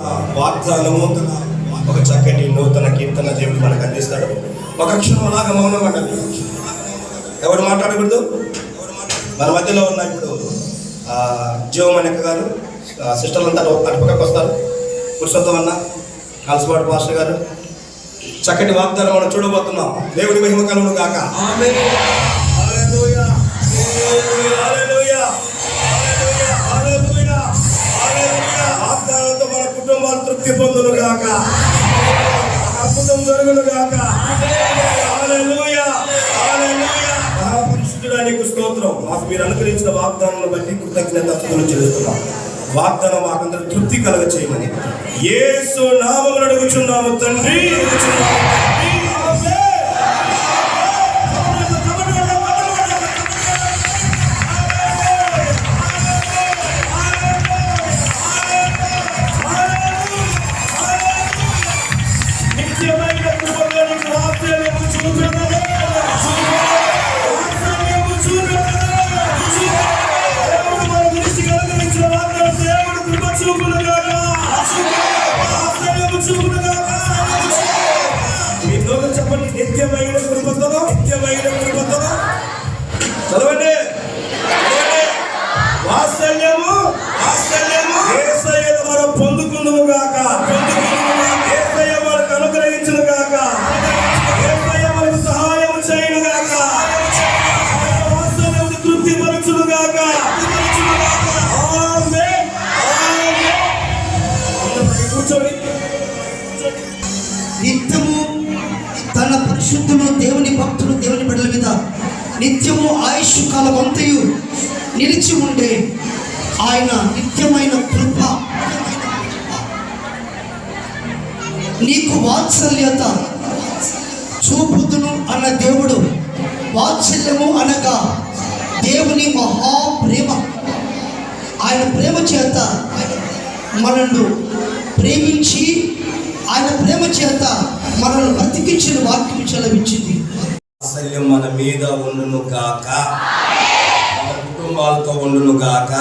వాగ్దానము ఒక చక్కటి నూతన కీర్తన దేవుడు మనకు అందిస్తాడు. ఒక క్షణం అలాగా మౌనం అండి ఎవరు మాట్లాడకూడదు? మన మధ్యలో ఉన్న ఇప్పుడు జీవమణిక గారు సిస్టర్లు సిస్టర్లంతా అటుపక్కకు వస్తారు. పురుషోత్తం అన్న కలసపాటు మాస్టర్ గారు. చక్కటి వాగ్దానం మనం చూడబోతున్నాం. దేవుడి మహిమ కలుగును కాక జరుగును గాక మహాపరిశుద్ధుడా నీకు స్తోత్రం. మాకు మీరు అనుకరించిన వాగ్దానాలను బట్టి కృతజ్ఞతలు చెల్లిస్తున్నాం. వాగ్దానం మాకందరూ తృప్తి కలగ చేయమని ఏసు నామములు అడుగుచున్నాము తండ్రి. అడుగుచున్నాము దేవుడు కూర్చోండి నిత్యము తన పరిశుద్ధులు దేవుని భక్తులు దేవుని బిడ్డల మీద నిత్యము ఆయుష్ కాలం అంతయు నిలిచి ఉండే ఆయన నిత్యమైన కృప. నీకు వాత్సల్యత చూపుతును అన్న దేవుడు వాత్సల్యము అనగా దేవుని మహా ప్రేమ ఆయన ప్రేమ చేత మనల్ని ప్రేమించి ఆయన ప్రేమ చేత మనల్ని బ్రతికించిన వాక్యం చెలవించింది వాత్సల్యం మన మీద ఉండును గాక. మన కుటుంబాలతో ఉండును గాక.